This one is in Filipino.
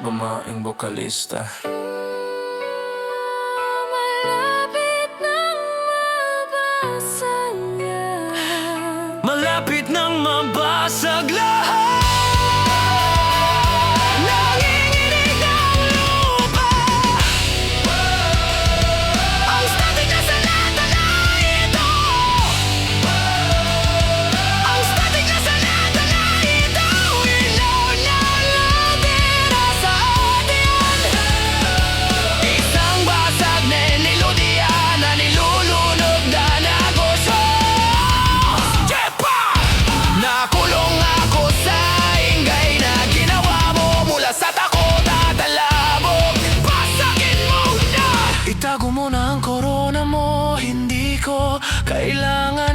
Bumaing bokalista. Malapit nang mabasa niya. Malapit Itago mo na ang korona mo. Hindi ko kailangan